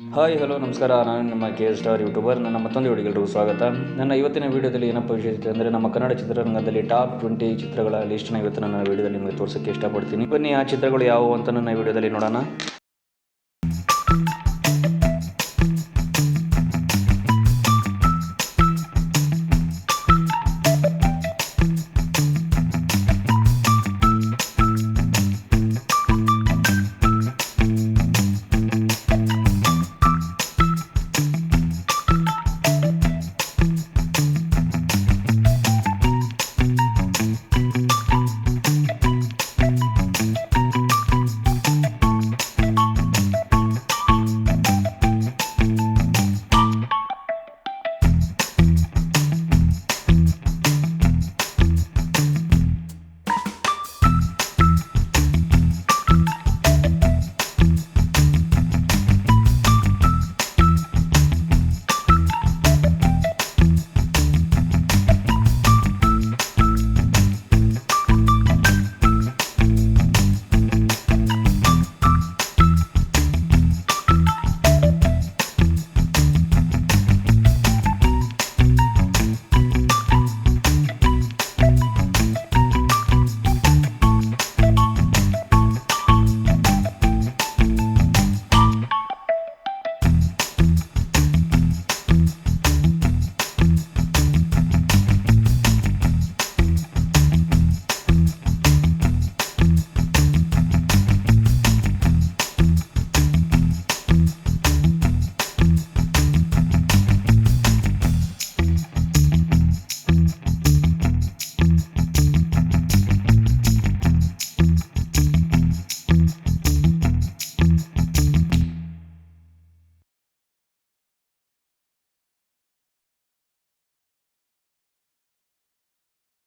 Hi, hello, ನಮಸ್ಕಾರ. ನಾನು ನಿಮ್ಮ ಕೆ ಸ್ಟಾರ್ ಯೂಟ್ಯೂಬರ್. ನನ್ನ ಮತ್ತೊಂದು ವಿಡಿಯೋಗೆಲ್ಲರಿಗೂ ಸ್ವಾಗತ. ನನ್ನ ಇವತ್ತಿನ ವಿಡಿಯೋದಲ್ಲಿ ಏನಪ್ಪ ವಿಷಯ ಇದೆ ಅಂದರೆ ನಮ್ಮ ಕನ್ನಡ ಚಿತ್ರರಂಗದಲ್ಲಿ ಟಾಪ್ ಟ್ವೆಂಟಿ ಚಿತ್ರಗಳ ಲಿಸ್ಟ್ನ ಇವತ್ತು ನನ್ನ ವಿಡಿಯೋದಲ್ಲಿ ನಿಮಗೆ ತೋರಿಸೋಕ್ಕೆ ಇಷ್ಟಪಡ್ತೀನಿ. ಬನ್ನಿ, ಆ ಚಿತ್ರಗಳು ಯಾವುವು ಅಂತ ನನ್ನ ವಿಡಿಯೋದಲ್ಲಿ ನೋಡೋಣ.